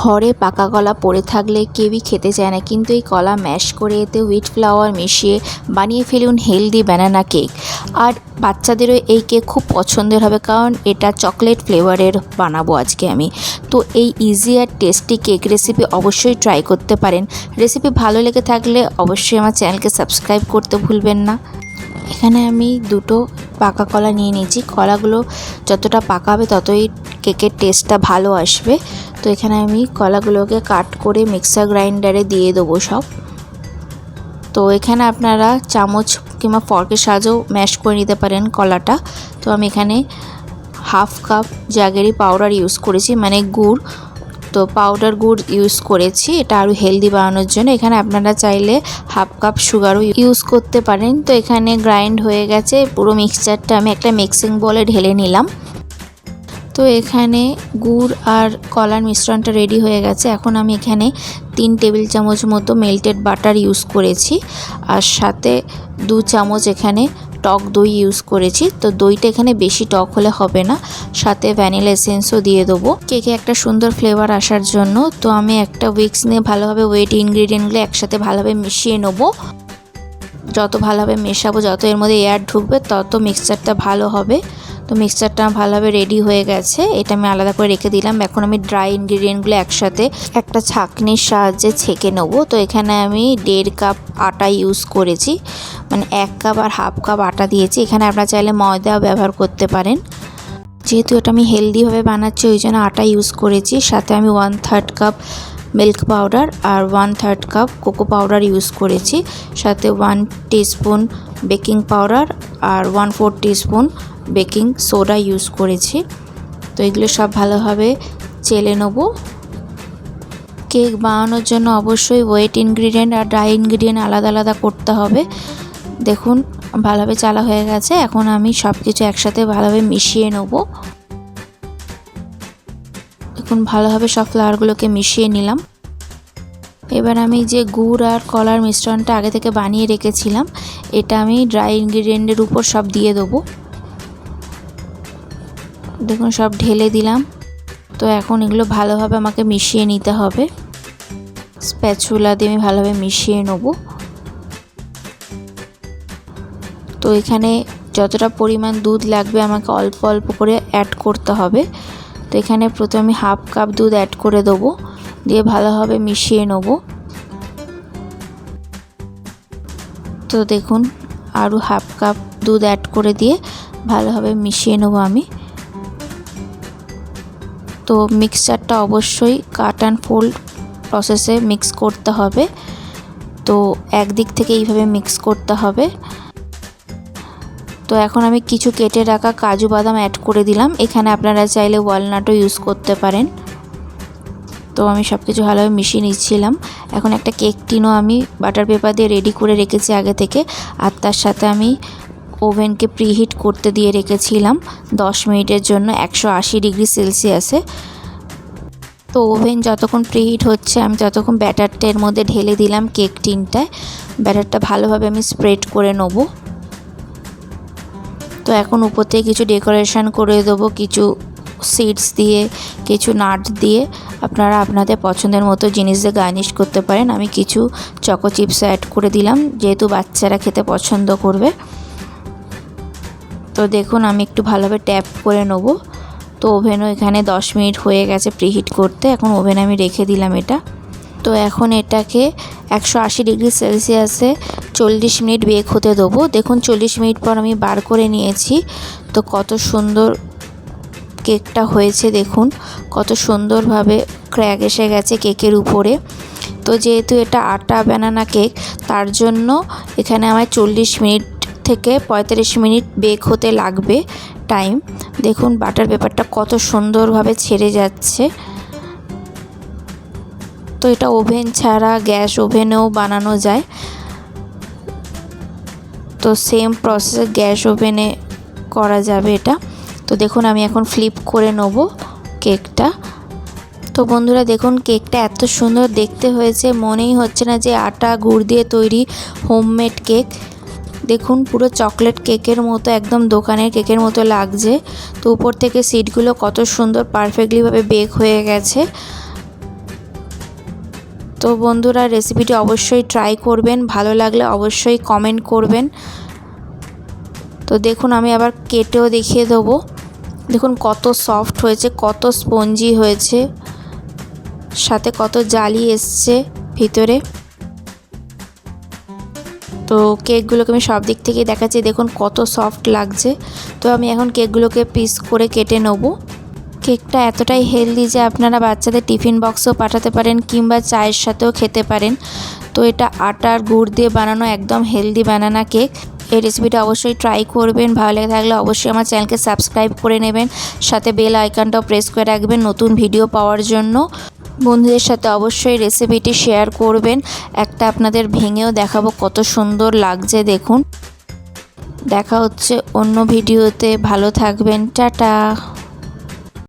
ঘরে পাকা কলা পড়ে থাকলে কেউই খেতে চায় না, কিন্তু এই কলা ম্যাশ করে এতে হুইট ফ্লাওয়ার মিশিয়ে বানিয়ে ফেলুন হেলদি ব্যানানা কেক আর বাচ্চাদেরও এই কেক খুব পছন্দের হবে, কারণ এটা চকলেট ফ্লেভারের বানাবো আজকে আমি। তো এই ইজি আর টেস্টি কেক রেসিপি অবশ্যই ট্রাই করতে পারেন। রেসিপি ভালো লেগে থাকলে অবশ্যই আমার চ্যানেলকে সাবস্ক্রাইব করতে ভুলবেন না। এখানে আমি দুটো পাকা কলা নিয়ে নিয়েছি। কলাগুলো যতটা পাকা হবে ততই কেকের টেস্টটা ভালো আসবে। তো এখানে আমি কলাগুলোকে কাট করে মিক্সার গ্রাইন্ডারে দিয়ে দেবো সব। তো এখানে আপনারা চামচ কিংবা ফর্কের সাহায্যেও ম্যাশ করে নিতে পারেন কলাটা। তো আমি এখানে half cup jaggery powder use করেছি মানে গুড়। তো পাউডার গুড় ইউজ করেছি, এটা আরও হেলদি বানানোর জন্য। এখানে আপনারা চাইলে হাফ কাপ সুগারও ইউজ করতে পারেন। তো এখানে গ্রাইন্ড হয়ে গেছে, পুরো মিক্সচারটা আমি একটা মিক্সিং বলে ঢেলে নিলাম। তো এখানে গুড় আর কলার মিশ্রণটা রেডি হয়ে গেছে। এখন আমি এখানে তিন টেবিল চামচ মতো মেল্টেড বাটার ইউজ করেছি আর সাথে দু চামচ এখানে টক দই ইউজ করেছি। তো দইটা এখানে বেশি টক হলে হবে না। সাথে ভ্যানিলা এসেন্সও দিয়ে দেবো। কেকে একটা সুন্দর ফ্লেভার আসার জন্য, তো আমি একটা উইক্স নিয়ে ভালোভাবে ওয়েট ইনগ্রিডিয়েন্টগুলো একসাথে ভালোভাবে মিশিয়ে নেব। যত ভালোভাবে মেশাবো, যত এর মধ্যে এয়ার ঢুকবে, তত মিক্সচারটা ভালো হবে। তো মিক্সচারটা ভালোভাবে রেডি হয়ে গেছে। এটা আমি আলাদা করে রেখে দিলাম। এখন আমি ড্রাই ইনগ্রিডিয়েন্টগুলো একসাথে একটা ছাঁকনির সাহায্যে ছেঁকে নেব। তো এখানে আমি দেড় কাপ আটা ইউজ করেছি। মানে এক কাপ আর হাফ কাপ আটা দিয়েছি। এখানে আপনারা চাইলে ময়দাও ব্যবহার করতে পারেন। যেহেতু এটা আমি হেলদিভাবে বানাচ্ছি, ওই জন্য আটা ইউজ করেছি। সাথে আমি one third cup milk powder আর one third cup cocoa powder use করেছি। সাথে ওয়ান টিস্পুন বেকিং পাউডার আর one four teaspoon baking soda use করেছি। তো এগুলো সব ভালোভাবে চেলে নেব। কেক বানানোর জন্য অবশ্যই ওয়েট ইনগ্রিডিয়েন্ট আর ড্রাই ইনগ্রিডিয়েন্ট আলাদা আলাদা করতে হবে। দেখুন, ভালোভাবে চালা হয়ে গেছে। এখন আমি সব কিছু একসাথে ভালোভাবে মিশিয়ে নেব। দেখুন, ভালোভাবে সব ফ্লাওয়ারগুলোকে মিশিয়ে নিলাম। এবার আমি যে গুড় আর কলার মিশ্রণটা আগে থেকে বানিয়ে রেখেছিলাম, এটা আমি ড্রাই ইনগ্রিডিয়েন্টের উপর সব দিয়ে দেবো। দেখুন, সব ঢেলে দিলাম। তো এখন এগুলো ভালোভাবে আমাকে মিশিয়ে নিতে হবে। স্প্যাচুলা দিয়ে আমি ভালোভাবে মিশিয়ে নেব। তো এখানে যতটা পরিমাণ দুধ লাগবে আমাকে অল্প অল্প করে অ্যাড করতে হবে। তো এখানে প্রথমে আমি হাফ কাপ দুধ অ্যাড করে দেবো। দিয়ে ভালোভাবে মিশিয়ে নেব। তো দেখুন, আরও হাফ কাপ দুধ অ্যাড করে দিয়ে ভালোভাবে মিশিয়ে নেব আমি। তো মিক্সচারটা অবশ্যই কাট অ্যান্ড ফোল্ড প্রসেসে মিক্স করতে হবে। তো একদিক থেকে এইভাবে মিক্স করতে হবে। তো এখন আমি কিছু কেটে রাখা কাজু বাদাম অ্যাড করে দিলাম। এখানে আপনারা চাইলে ওয়ালনাটও ইউজ করতে পারেন। তো আমি সব কিছু ভালোভাবে মিশিয়ে নিচ্ছিলাম। এখন একটা কেক টিনও আমি বাটার পেপার দিয়ে রেডি করে রেখেছি আগে থেকে। আর তার সাথে আমি ওভেনকে প্রিহিট করতে দিয়ে রেখেছিলাম। দশ মিনিটের জন্য একশো আশি ডিগ্রি সেলসিয়াসে। তো ওভেন যতক্ষণ প্রিহিট হচ্ছে, আমি ততক্ষণ ব্যাটারটা এর মধ্যে ঢেলে দিলাম কেক টিনটায়। ব্যাটারটা ভালোভাবে আমি স্প্রেড করে নেব। তো এখন উপর থেকে কিছু ডেকোরেশন করে দেবো, কিছু সিডস দিয়ে, কিছু নাট দিয়ে। আপনারা আপনাদের পছন্দের মতো জিনিস দিয়ে গার্নিশ করতে পারেন। আমি কিছু চকো চিপস অ্যাড করে দিলাম, যেহেতু বাচ্চারা খেতে পছন্দ করবে। তো দেখুন, আমি একটু ভালোভাবে ট্যাপ করে নেব। তো ওভেনও এখানে দশ মিনিট হয়ে গেছে প্রিহিট করতে। এখন ওভেন আমি রেখে দিলাম এটা। তো এখন এটাকে একশো আশি ডিগ্রি সেলসিয়াসে চল্লিশ মিনিট বেক হতে দেবো। দেখুন, চল্লিশ মিনিট পর আমি বার করে নিয়েছি। তো কত সুন্দর কেকটা হয়েছে, দেখুন। কত সুন্দরভাবে ক্র্যাক এসে গেছে কেকের উপরে। তো যেহেতু এটা আটা ব্যানানা কেক, তার জন্য এখানে আমার চল্লিশ মিনিট থেকে পঁয়তাল্লিশ মিনিট বেক হতে লাগবে টাইম। দেখুন, বাটার পেপারটা কত সুন্দরভাবে ছেড়ে যাচ্ছে। তো এটা ওভেন ছাড়া গ্যাস ওভেনেও বানানো যায়। তো সেম প্রসেসে গ্যাস ওভেনে করা যাবে এটা। তো দেখুন, আমি এখন ফ্লিপ করে নেব কেকটা। তো বন্ধুরা, দেখুন, কেকটা এত সুন্দর দেখতে হয়েছে। মনেই হচ্ছে না যে আটা, গুড় দিয়ে তৈরি হোমমেড কেক। দেখুন, পুরো চকলেট কেকের মতো, একদম দোকানের কেকের মতো লাগছে। তো উপর থেকে সিটগুলো কত সুন্দর, পারফেক্টলিভাবে বেক হয়ে গেছে। তো বন্ধুরা, রেসিপিটি অবশ্যই ট্রাই করবেন, ভালো লাগলে অবশ্যই কমেন্ট করবেন। তো দেখুন, আমি আবার কেটেও দেখিয়ে দেবো। দেখুন, কত সফট হয়েছে, কত স্পঞ্জি হয়েছে, সাথে কত জালি এসছে ভিতরে। তো কেকগুলোকে আমি সব দিক থেকে দেখাচ্ছি। দেখুন কত সফট লাগছে। তো আমি এখন কেকগুলোকে পিস করে কেটে নেব। কেকটা এতটাই হেলদি যে আপনারা বাচ্চাদের টিফিন বক্সেও পাঠাতে পারেন কিংবা চায়ের সাথেও খেতে পারেন। তো এটা আটার গুড় দিয়ে বানানো একদম হেলদি বানানা কেক এই রেসিপিটা অবশ্যই ট্রাই করবেন। ভালো লেগে থাকলে অবশ্যই আমার চ্যানেলকে সাবস্ক্রাইব করে নেবেন। সাথে বেল আইকনটাও প্রেস করে রাখবেন নতুন ভিডিও পাওয়ার জন্য। বন্ধুদের সাথে অবশ্যই রেসিপিটি শেয়ার করবেন। একটা আপনাদের ভেঙেও দেখাবো কত সুন্দর লাগছে, দেখুন। দেখা হচ্ছে অন্য ভিডিওতে ভালো থাকবেন। টাটা।